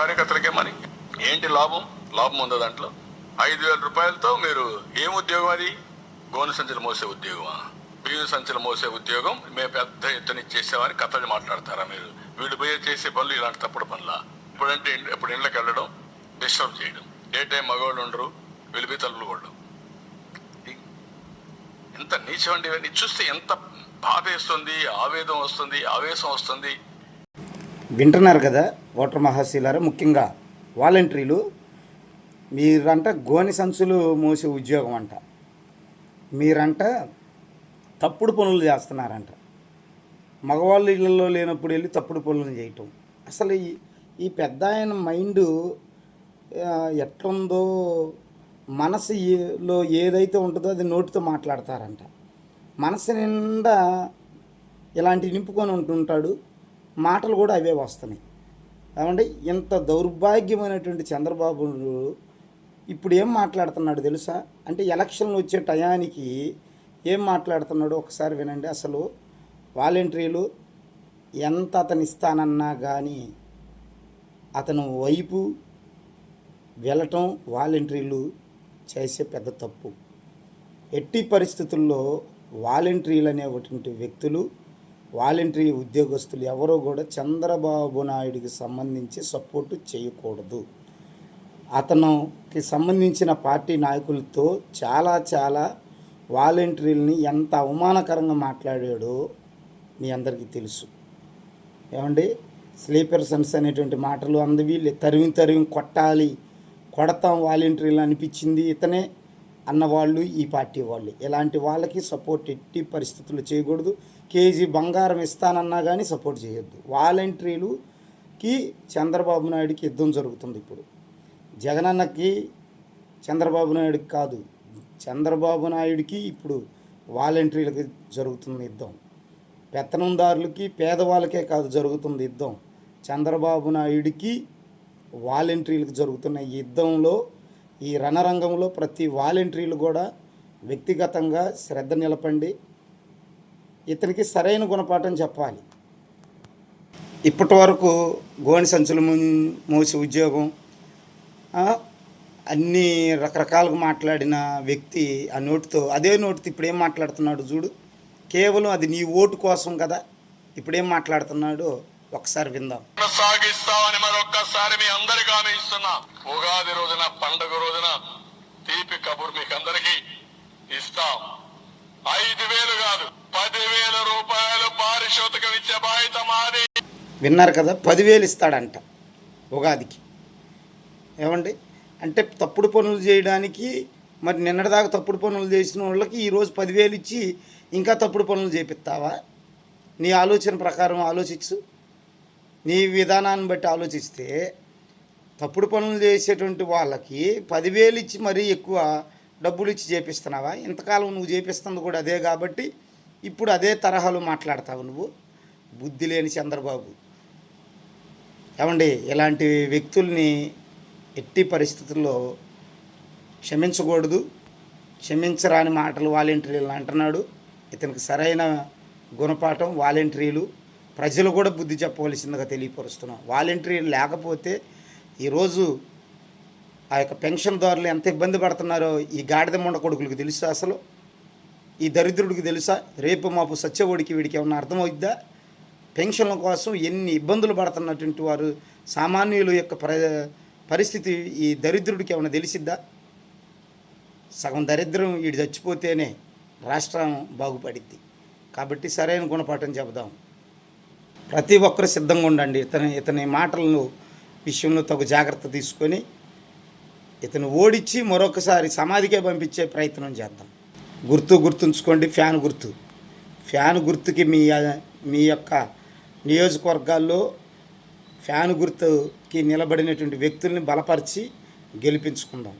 కార్యకర్తలకే మరి. ఏంటి లాభం? లాభం ఉందా దాంట్లో? ఐదు వేల రూపాయలతో మీరు ఏం ఉద్యోగం అది? గోను సంచులు మోసే ఉద్యోగమా? బియ్యం సంచులు మోసే ఉద్యోగం? మేము పెద్ద ఎత్తున ఇచ్చేసామని కథలు మాట్లాడతారా మీరు? వీళ్ళు పోయే చేసే పనులు ఇలాంటి తప్పుడు పనులా? ఇప్పుడంటే ఇప్పుడు ఇళ్ళకి వెళ్ళడం డిస్టర్బ్ చేయడం. ఏ టైం మగవాళ్ళు ఉండరు వెళ్ళిపోయి తలుపులు కొట్టడం. ఎంత నీచం అండి ఇవన్నీ చూస్తే ఎంత బాధ వేస్తుంది ఆవేదం వస్తుంది ఆవేశం వస్తుంది. వింటున్నారు కదా ఓటర్ మహాశీలారా. ముఖ్యంగా వాలంటీర్లు. మీరంట గోని సంచులు మోసే ఉద్యోగం అంట. మీరంట తప్పుడు పనులు చేస్తున్నారంట. మగవాళ్ళు ఇళ్ళల్లో లేనప్పుడు వెళ్ళి తప్పుడు పనులు చేయటం. అసలు ఈ ఈ పెద్ద ఆయన మైండ్ ఎట్లుందో మనసులో ఏదైతే ఉంటుందో అది నోటితో మాట్లాడతారంట. మనసు నిండా ఇలాంటివి నింపుకొని ఉంటుంటాడు. మాటలు కూడా అవే వస్తున్నాయి. ఏమంటే ఇంత దౌర్భాగ్యమైనటువంటి చంద్రబాబు ఇప్పుడు ఏం మాట్లాడుతున్నాడు తెలుసా? అంటే ఎలక్షన్లు వచ్చే టయానికి ఏం మాట్లాడుతున్నాడో ఒకసారి వినండి. అసలు వాలంటీర్లు ఎంత అతను ఇస్తానన్నా కానీ అతను వైపు వెళ్ళటం వాలంటీర్లు చేసే పెద్ద తప్పు. ఎట్టి పరిస్థితుల్లో వాలంటీర్లు అనేటువంటి వ్యక్తులు వాలంటరీ ఉద్యోగస్తులు ఎవరో కూడా చంద్రబాబు నాయుడికి సంబంధించి సపోర్టు చేయకూడదు. అతనుకి సంబంధించిన పార్టీ నాయకులతో చాలా చాలా వాలంటీర్లని ఎంత అవమానకరంగా మాట్లాడాడో మీ అందరికీ తెలుసు. ఏమండి? స్లీపర్ సన్స్ అనేటువంటి మాటలు అందవి తరిమి తరిమి కొట్టాలి కొడతాం వాలంటీర్లు అనిపించింది ఇతనే. అన్నవాళ్ళు ఈ పార్టీ వాళ్ళు. ఇలాంటి వాళ్ళకి సపోర్ట్ ఎట్టి పరిస్థితులు చేయకూడదు. కేజీ బంగారం ఇస్తానన్నా కానీ సపోర్ట్ చేయొద్దు. వాలంటీర్లుకి చంద్రబాబు నాయుడికి యుద్ధం జరుగుతుంది ఇప్పుడు. జగనన్నకి చంద్రబాబు నాయుడికి కాదు. చంద్రబాబు నాయుడికి ఇప్పుడు వాలంటీర్లకి జరుగుతుంది యుద్ధం. పెత్తనందారులకి పేదవాళ్ళకే కాదు జరుగుతుంది యుద్ధం. చంద్రబాబు నాయుడికి వాలంటీర్లకు జరుగుతున్న యుద్ధంలో ఈ రణరంగంలో ప్రతి వాలంటీర్లు కూడా వ్యక్తిగతంగా శ్రద్ధ నిలపండి. ఇతనికి సరైన గుణపాఠం చెప్పాలి. ఇప్పటి వరకు గోని సంచులు మోసి ఉద్యోగం అన్ని రకరకాలుగా మాట్లాడిన వ్యక్తి ఆ నోటితో అదే నోటితో ఇప్పుడేం మాట్లాడుతున్నాడు చూడు. కేవలం అది నీ ఓటు కోసం కదా ఇప్పుడేం మాట్లాడుతున్నాడో ఒకసారి విందాం. కొనసాగిస్తామని మరొక్కసారి మీ అందరికి హామీ ఇస్తున్నా. ఉగాది రోజున పండుగ రోజున తీపి కబుర్ మీకు అందరికి ఇస్తాం. ఐదు వేలు కాదు పదివేల రూపాయలు పారితోషికం ఇచ్చే బాధ్యత మాది. విన్నారు కదా పదివేలు ఇస్తాడంట ఉగాదికి. ఏమండి? అంటే తప్పుడు పనులు చేయడానికి మరి నిన్నటిదాకా తప్పుడు పనులు చేసిన వాళ్ళకి ఈరోజు పదివేలు ఇచ్చి ఇంకా తప్పుడు పనులు చేపిస్తావా? నీ ఆలోచన ప్రకారం ఆలోచించు. నీ విధానాన్ని బట్టి ఆలోచిస్తే తప్పుడు పనులు చేసేటువంటి వాళ్ళకి పదివేలు ఇచ్చి మరీ ఎక్కువ డబ్బులు ఇచ్చి చేపిస్తున్నావా? ఇంతకాలం నువ్వు చేపిస్తుంది కూడా అదే కాబట్టి ఇప్పుడు అదే తరహాలో మాట్లాడతావు నువ్వు. బుద్ధి లేని చంద్రబాబు. ఏమండి ఇలాంటి వ్యక్తుల్ని ఎట్టి పరిస్థితుల్లో క్షమించకూడదు. క్షమించరాని మాటలు వాలంటీర్లు అంటున్నాడు. ఇతనికి సరైన గుణపాఠం వాలంటీర్లు. ప్రజలు కూడా బుద్ధి చెప్పవలసిందిగా తెలియపరుస్తున్నాం. వాలంటీర్ లేకపోతే ఈరోజు ఆ యొక్క పెన్షన్దారులు ఎంత ఇబ్బంది పడుతున్నారో ఈ గాడిద మొండ కొడుకులకు తెలుసా అసలు? ఈ దరిద్రుడికి తెలుసా? రేపు మాపు సత్యవుడికి వీడికి ఏమన్నా అర్థమవుద్దా? పెన్షన్ల కోసం ఎన్ని ఇబ్బందులు పడుతున్నటువంటి వారు సామాన్యుల యొక్క ప్ర పరిస్థితి ఈ దరిద్రుడికి ఏమైనా తెలిసిద్దా? సగం దరిద్రం వీడు చచ్చిపోతేనే రాష్ట్రం బాగుపడిద్ది. కాబట్టి సరైన గుణపాఠం చెబుదాం. ప్రతి ఒక్కరు సిద్ధంగా ఉండండి. ఇతని ఇతని మాటలను విషయంలో తగు జాగ్రత్త తీసుకొని ఇతను ఓడించి మరొకసారి సమాధికే పంపించే ప్రయత్నం చేద్దాం. గుర్తు గుర్తుంచుకోండి ఫ్యాన్ గుర్తు. ఫ్యాన్ గుర్తుకి మీ మీ యొక్క నియోజకవర్గాల్లో ఫ్యాన్ గుర్తుకి నిలబడినటువంటి వ్యక్తుల్ని బలపరిచి గెలిపించుకుందాం.